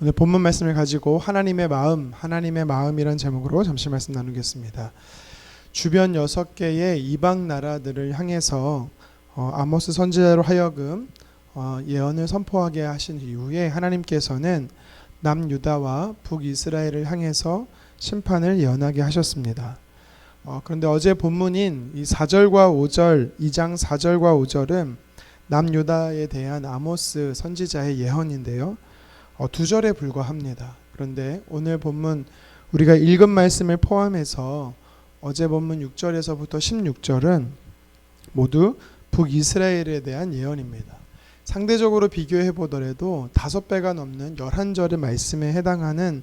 오늘 본문 말씀을 가지고 하나님의 마음, 하나님의 마음이란 제목으로 잠시 말씀 나누겠습니다. 주변 여섯 개의 이방 나라들을 향해서 어, 아모스 선지자로 하여금 어, 예언을 선포하게 하신 이후에 하나님께서는 남유다와 북이스라엘을 향해서 심판을 예언하게 하셨습니다. 어, 그런데 어제 본문인 이 4절과 5절, 2장 4절과 5절은 남유다에 대한 아모스 선지자의 예언인데요. 어, 두 절에 불과합니다. 그런데 오늘 본문 우리가 읽은 말씀을 포함해서 어제 본문 6절에서부터 16절은 모두 북이스라엘에 대한 예언입니다. 상대적으로 비교해 보더라도 다섯 배가 넘는 11절의 말씀에 해당하는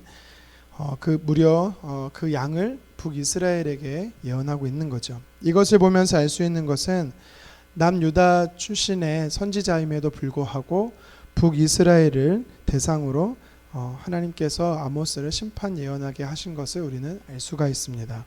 어, 그 무려 어, 그 양을 북이스라엘에게 예언하고 있는 거죠. 이것을 보면서 알 수 있는 것은 남유다 출신의 선지자임에도 불구하고 북이스라엘을 대상으로 어, 하나님께서 아모스를 심판 예언하게 하신 것을 우리는 알 수가 있습니다.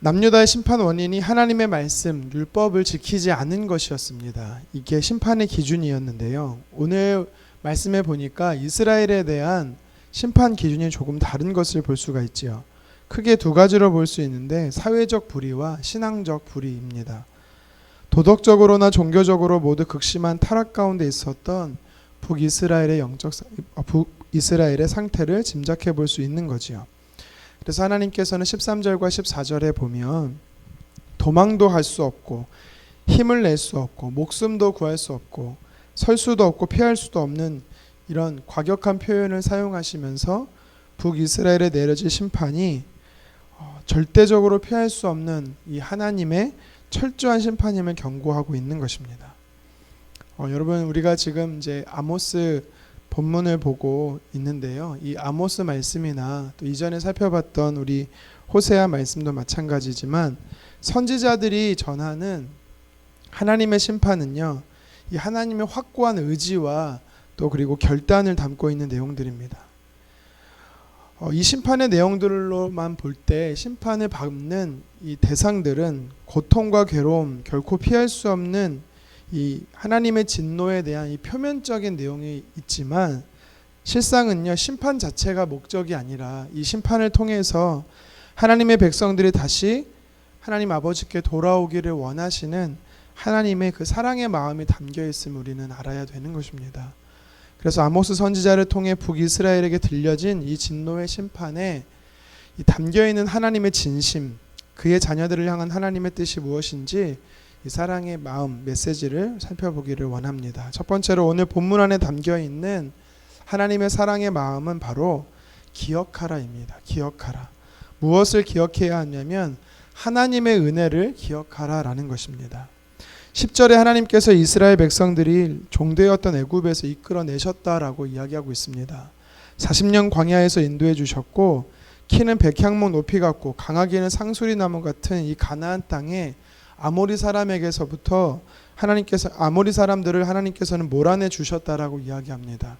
남유다의 심판 원인이 하나님의 말씀, 율법을 지키지 않은 것이었습니다. 이게 심판의 기준이었는데요. 오늘 말씀에 보니까 이스라엘에 대한 심판 기준이 조금 다른 것을 볼 수가 있지요. 크게 두 가지로 볼 수 있는데 사회적 불의와 신앙적 불의입니다. 도덕적으로나 종교적으로 모두 극심한 타락 가운데 있었던 북이스라엘의 영적 어, 북이스라엘의 상태를 짐작해 볼 수 있는 거지요. 그래서 하나님께서는 13절과 14절에 보면 도망도 할 수 없고 힘을 낼 수 없고 목숨도 구할 수 없고 설 수도 없고 피할 수도 없는 이런 과격한 표현을 사용하시면서 북이스라엘에 내려질 심판이 어, 절대적으로 피할 수 없는 이 하나님의 철저한 심판임을 경고하고 있는 것입니다. 어, 여러분 우리가 지금 이제 아모스 본문을 보고 있는데요. 이 아모스 말씀이나 또 이전에 살펴봤던 우리 호세아 말씀도 마찬가지지만 선지자들이 전하는 하나님의 심판은요. 이 하나님의 확고한 의지와 또 그리고 결단을 담고 있는 내용들입니다. 어, 이 심판의 내용들로만 볼 때 심판을 받는 이 대상들은 고통과 괴로움 결코 피할 수 없는 이 하나님의 진노에 대한 이 표면적인 내용이 있지만 실상은요 심판 자체가 목적이 아니라 이 심판을 통해서 하나님의 백성들이 다시 하나님 아버지께 돌아오기를 원하시는 하나님의 그 사랑의 마음이 담겨 있음을 우리는 알아야 되는 것입니다. 그래서 아모스 선지자를 통해 북이스라엘에게 들려진 이 진노의 심판에 이 담겨 있는 하나님의 진심, 그의 자녀들을 향한 하나님의 뜻이 무엇인지 이 사랑의 마음 메시지를 살펴보기를 원합니다. 첫 번째로 오늘 본문 안에 담겨 있는 하나님의 사랑의 마음은 바로 기억하라입니다. 기억하라. 무엇을 기억해야 하냐면 하나님의 은혜를 기억하라라는 것입니다. 10절에 하나님께서 이스라엘 백성들이 종되었던 애굽에서 이끌어내셨다라고 이야기하고 있습니다. 40년 광야에서 인도해 주셨고 키는 백향목 높이 같고 강하기는 상수리 나무 같은 이 가나안 땅에 아모리 사람에게서부터 하나님께서 아모리 사람들을 하나님께서는 몰아내 주셨다라고 이야기합니다.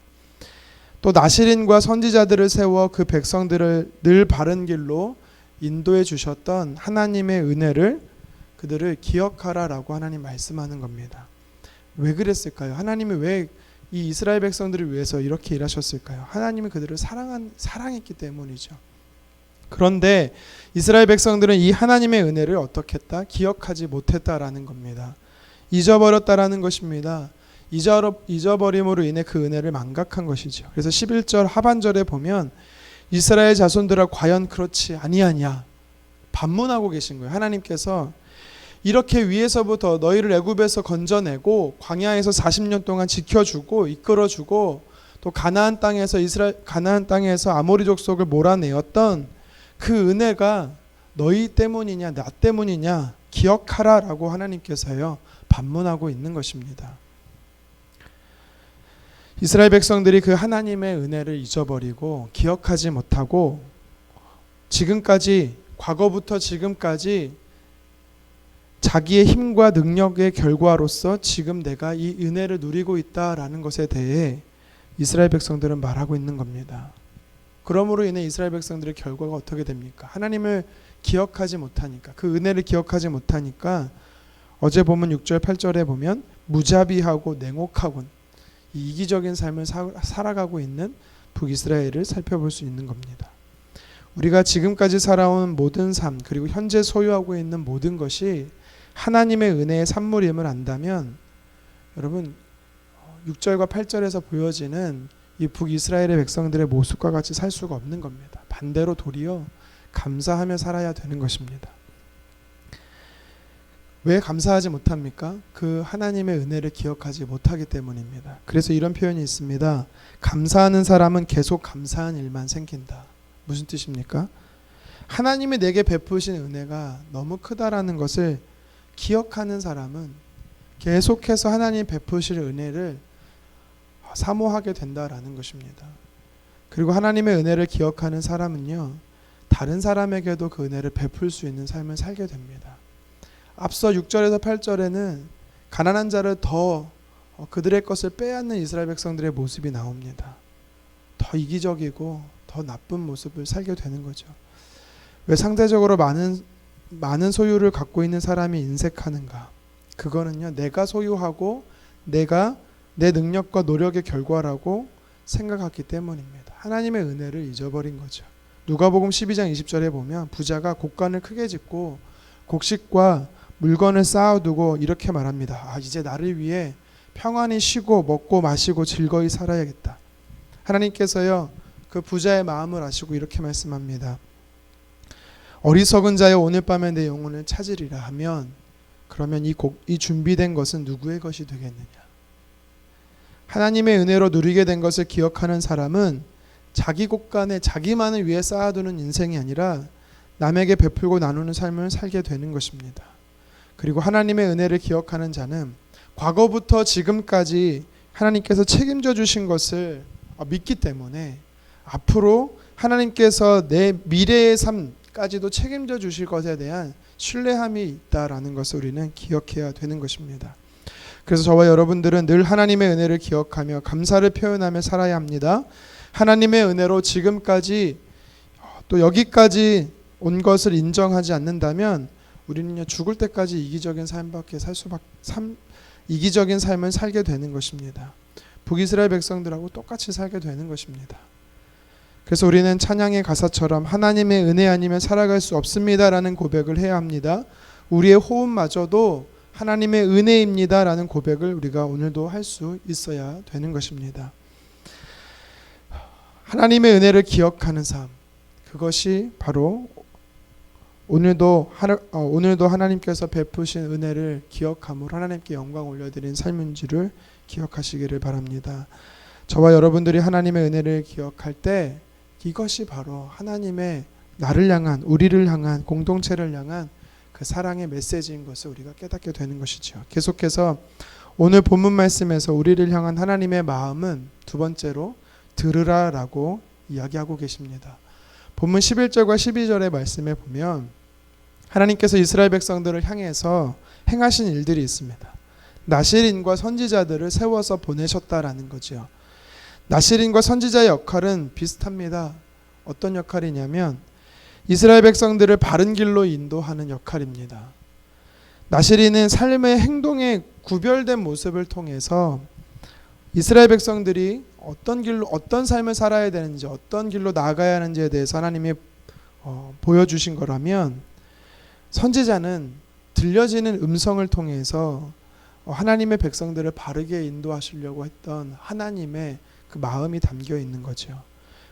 또 나시린과 선지자들을 세워 그 백성들을 늘 바른 길로 인도해 주셨던 하나님의 은혜를 그들을 기억하라라고 하나님 말씀하는 겁니다. 왜 그랬을까요? 하나님이 왜 이 이스라엘 백성들을 위해서 이렇게 일하셨을까요? 하나님이 그들을 사랑한 사랑했기 때문이죠. 그런데 이스라엘 백성들은 이 하나님의 은혜를 어떻게 했다? 기억하지 못했다라는 겁니다. 잊어버렸다라는 것입니다. 잊어, 잊어버림으로 인해 그 은혜를 망각한 것이죠. 그래서 11절 하반절에 보면 이스라엘 자손들아 과연 그렇지 아니하냐 반문하고 계신 거예요. 하나님께서 이렇게 위에서부터 너희를 애굽에서 건져내고 광야에서 40년 동안 지켜주고 이끌어주고 또 가나안 땅에서 이스라엘 가나안 땅에서 아모리 족속을 몰아내었던 그 은혜가 너희 때문이냐 나 때문이냐 기억하라라고 하나님께서요 반문하고 있는 것입니다. 이스라엘 백성들이 그 하나님의 은혜를 잊어버리고 기억하지 못하고 지금까지 과거부터 지금까지 자기의 힘과 능력의 결과로서 지금 내가 이 은혜를 누리고 있다라는 것에 대해 이스라엘 백성들은 말하고 있는 겁니다. 그러므로 인해 이스라엘 백성들의 결과가 어떻게 됩니까? 하나님을 기억하지 못하니까 그 은혜를 기억하지 못하니까 어제 보면 6절 8절에 보면 무자비하고 냉혹하군 이 이기적인 삶을 사, 살아가고 있는 북이스라엘을 살펴볼 수 있는 겁니다. 우리가 지금까지 살아온 모든 삶 그리고 현재 소유하고 있는 모든 것이 하나님의 은혜의 산물임을 안다면 여러분 6절과 8절에서 보여지는 이 북이스라엘의 백성들의 모습과 같이 살 수가 없는 겁니다. 반대로 도리어 감사하며 살아야 되는 것입니다. 왜 감사하지 못합니까? 그 하나님의 은혜를 기억하지 못하기 때문입니다. 그래서 이런 표현이 있습니다. 감사하는 사람은 계속 감사한 일만 생긴다. 무슨 뜻입니까? 하나님이 내게 베푸신 은혜가 너무 크다라는 것을 기억하는 사람은 계속해서 하나님 베푸실 은혜를 사모하게 된다라는 것입니다. 그리고 하나님의 은혜를 기억하는 사람은요, 다른 사람에게도 그 은혜를 베풀 수 있는 삶을 살게 됩니다. 앞서 6절에서 8절에는 가난한 자를 더 어, 그들의 것을 빼앗는 이스라엘 백성들의 모습이 나옵니다. 더 이기적이고 더 나쁜 모습을 살게 되는 거죠. 왜 상대적으로 많은 많은 소유를 갖고 있는 사람이 인색하는가? 그거는요, 내가 소유하고 내가 내 능력과 노력의 결과라고 생각했기 때문입니다. 하나님의 은혜를 잊어버린 거죠. 누가복음 12장 20절에 보면 부자가 곡간을 크게 짓고 곡식과 물건을 쌓아두고 이렇게 말합니다. 아, 이제 나를 위해 평안히 쉬고 먹고 마시고 즐거이 살아야겠다. 하나님께서요, 그 부자의 마음을 아시고 이렇게 말씀합니다. 어리석은 자여 오늘 밤에 내 영혼을 찾으리라 하면 그러면 이, 곡, 이 준비된 것은 누구의 것이 되겠느냐? 하나님의 은혜로 누리게 된 것을 기억하는 사람은 자기 곳간에 자기만을 위해 쌓아두는 인생이 아니라 남에게 베풀고 나누는 삶을 살게 되는 것입니다. 그리고 하나님의 은혜를 기억하는 자는 과거부터 지금까지 하나님께서 책임져 주신 것을 믿기 때문에 앞으로 하나님께서 내 미래의 삶 까지도 책임져 주실 것에 대한 신뢰함이 있다라는 것을 우리는 기억해야 되는 것입니다. 그래서 저와 여러분들은 늘 하나님의 은혜를 기억하며 감사를 표현하며 살아야 합니다. 하나님의 은혜로 지금까지 또 여기까지 온 것을 인정하지 않는다면 우리는요 죽을 때까지 이기적인 삶밖에 살 수밖 삶 이기적인 삶을 살게 되는 것입니다. 북이스라엘 백성들하고 똑같이 살게 되는 것입니다. 그래서 우리는 찬양의 가사처럼 하나님의 은혜 아니면 살아갈 수 없습니다라는 고백을 해야 합니다. 우리의 호흡마저도 하나님의 은혜입니다라는 고백을 우리가 오늘도 할 수 있어야 되는 것입니다. 하나님의 은혜를 기억하는 삶 그것이 바로 오늘도 하나, 어, 오늘도 하나님께서 베푸신 은혜를 기억함으로 하나님께 영광 올려드린 삶인 줄을 기억하시기를 바랍니다. 저와 여러분들이 하나님의 은혜를 기억할 때 이것이 바로 하나님의 나를 향한 우리를 향한 공동체를 향한 그 사랑의 메시지인 것을 우리가 깨닫게 되는 것이죠. 계속해서 오늘 본문 말씀에서 우리를 향한 하나님의 마음은 두 번째로 들으라라고 이야기하고 계십니다. 본문 11절과 12절의 말씀에 보면 하나님께서 이스라엘 백성들을 향해서 행하신 일들이 있습니다. 나시린과 선지자들을 세워서 보내셨다라는 거죠. 나시린과 선지자의 역할은 비슷합니다. 어떤 역할이냐면 이스라엘 백성들을 바른 길로 인도하는 역할입니다. 나시린은 삶의 행동의 구별된 모습을 통해서 이스라엘 백성들이 어떤 길로 어떤 삶을 살아야 되는지 어떤 길로 나아가야 하는지에 대해서 하나님이 어, 보여주신 거라면 선지자는 들려지는 음성을 통해서 어, 하나님의 백성들을 바르게 인도하시려고 했던 하나님의 그 마음이 담겨 있는 거죠.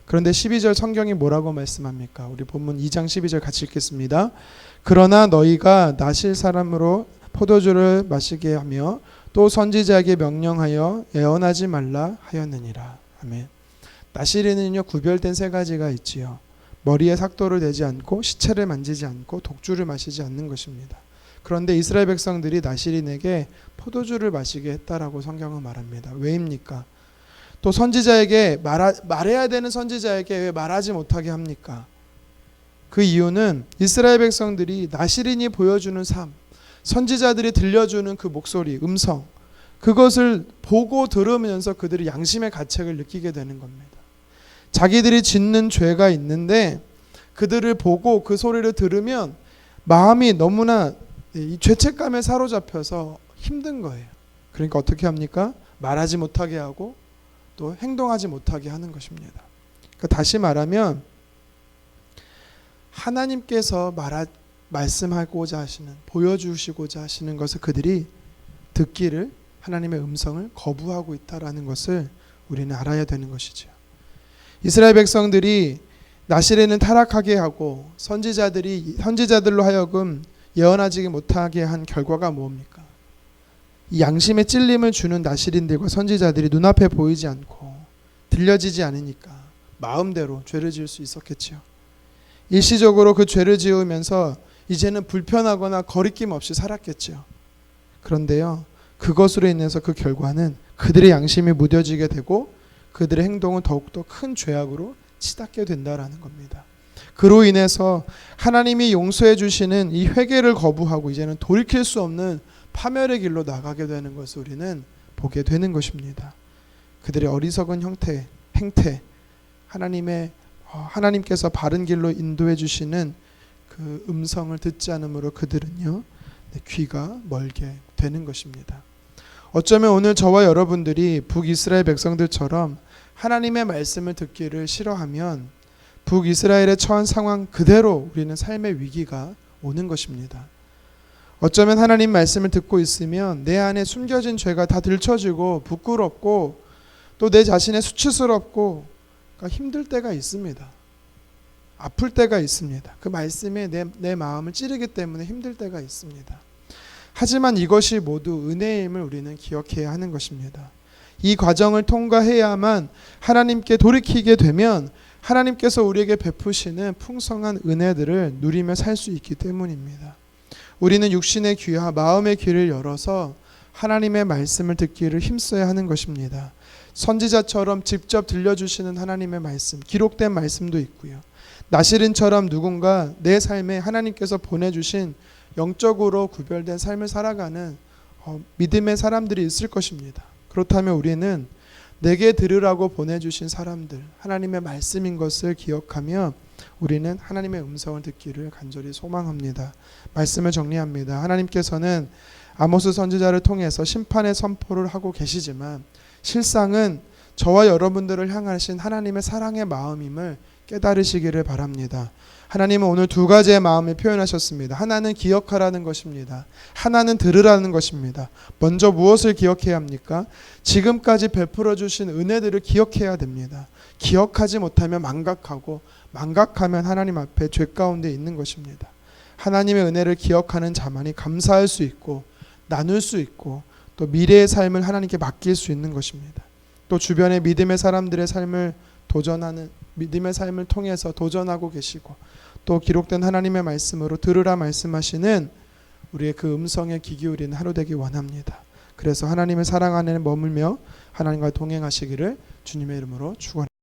그런데 12절 성경이 뭐라고 말씀합니까? 우리 본문 2장 12절 같이 읽겠습니다. 그러나 너희가 나실 사람으로 포도주를 마시게 하며 또 선지자에게 명령하여 애언하지 말라 하였느니라. 아멘. 나실에는요 구별된 세 가지가 있지요. 머리에 삭도를 대지 않고 시체를 만지지 않고 독주를 마시지 않는 것입니다. 그런데 이스라엘 백성들이 나시린에게 포도주를 마시게 했다라고 성경은 말합니다. 왜입니까? 또 선지자에게 말하, 말해야 되는 선지자에게 왜 말하지 못하게 합니까? 그 이유는 이스라엘 백성들이 나시린이 보여주는 삶, 선지자들이 들려주는 그 목소리, 음성, 그것을 보고 들으면서 그들이 양심의 가책을 느끼게 되는 겁니다. 자기들이 짓는 죄가 있는데 그들을 보고 그 소리를 들으면 마음이 너무나 이 죄책감에 사로잡혀서 힘든 거예요. 그러니까 어떻게 합니까? 말하지 못하게 하고 또 행동하지 못하게 하는 것입니다. 그러니까 다시 말하면 하나님께서 말하, 말씀하고자 하시는 보여주시고자 하시는 것을 그들이 듣기를 하나님의 음성을 거부하고 있다라는 것을 우리는 알아야 되는 것이죠. 이스라엘 백성들이 나시레는 타락하게 하고 선지자들이 선지자들로 하여금 예언하지 못하게 한 결과가 뭡니까? 이 양심의 찔림을 주는 나시린들과 선지자들이 눈앞에 보이지 않고 들려지지 않으니까 마음대로 죄를 지을 수 있었겠지요. 일시적으로 그 죄를 지으면서 이제는 불편하거나 거리낌 없이 살았겠지요. 그런데요, 그것으로 인해서 그 결과는 그들의 양심이 무뎌지게 되고 그들의 행동은 더욱더 큰 죄악으로 치닫게 된다라는 겁니다. 그로 인해서 하나님이 용서해 주시는 이 회개를 거부하고 이제는 돌이킬 수 없는 파멸의 길로 나가게 되는 것을 우리는 보게 되는 것입니다. 그들의 어리석은 형태, 행태, 하나님의 어, 하나님께서 바른 길로 인도해 주시는 그 음성을 듣지 않으므로 그들은요 네, 귀가 멀게 되는 것입니다. 어쩌면 오늘 저와 여러분들이 북이스라엘 백성들처럼 하나님의 말씀을 듣기를 싫어하면 북이스라엘의 처한 상황 그대로 우리는 삶의 위기가 오는 것입니다. 어쩌면 하나님 말씀을 듣고 있으면 내 안에 숨겨진 죄가 다 들춰지고 부끄럽고 또 내 자신의 수치스럽고 그러니까 힘들 때가 있습니다. 아플 때가 있습니다. 그 말씀에 내, 내 마음을 찌르기 때문에 힘들 때가 있습니다. 하지만 이것이 모두 은혜임을 우리는 기억해야 하는 것입니다. 이 과정을 통과해야만 하나님께 돌이키게 되면 하나님께서 우리에게 베푸시는 풍성한 은혜들을 누리며 살 수 있기 때문입니다. 우리는 육신의 귀와 마음의 귀를 열어서 하나님의 말씀을 듣기를 힘써야 하는 것입니다. 선지자처럼 직접 들려주시는 하나님의 말씀, 기록된 말씀도 있고요. 나시린처럼 누군가 내 삶에 하나님께서 보내주신 영적으로 구별된 삶을 살아가는 어, 믿음의 사람들이 있을 것입니다. 그렇다면 우리는 내게 들으라고 보내주신 사람들, 하나님의 말씀인 것을 기억하며 우리는 하나님의 음성을 듣기를 간절히 소망합니다. 말씀을 정리합니다. 하나님께서는 아모스 선지자를 통해서 심판의 선포를 하고 계시지만 실상은 저와 여러분들을 향하신 하나님의 사랑의 마음임을 깨달으시기를 바랍니다. 하나님은 오늘 두 가지의 마음을 표현하셨습니다. 하나는 기억하라는 것입니다. 하나는 들으라는 것입니다. 먼저 무엇을 기억해야 합니까? 지금까지 베풀어 주신 은혜들을 기억해야 됩니다. 기억하지 못하면 망각하고 망각하면 하나님 앞에 죄 가운데 있는 것입니다. 하나님의 은혜를 기억하는 자만이 감사할 수 있고 나눌 수 있고 또 미래의 삶을 하나님께 맡길 수 있는 것입니다. 또 주변의 믿음의 사람들의 삶을 도전하는 믿음의 삶을 통해서 도전하고 계시고 또 기록된 하나님의 말씀으로 들으라 말씀하시는 우리의 그 음성에 귀 기울이는 하루 되기 원합니다. 그래서 하나님의 사랑 안에 머물며 하나님과 동행하시기를 주님의 이름으로 축원합니다.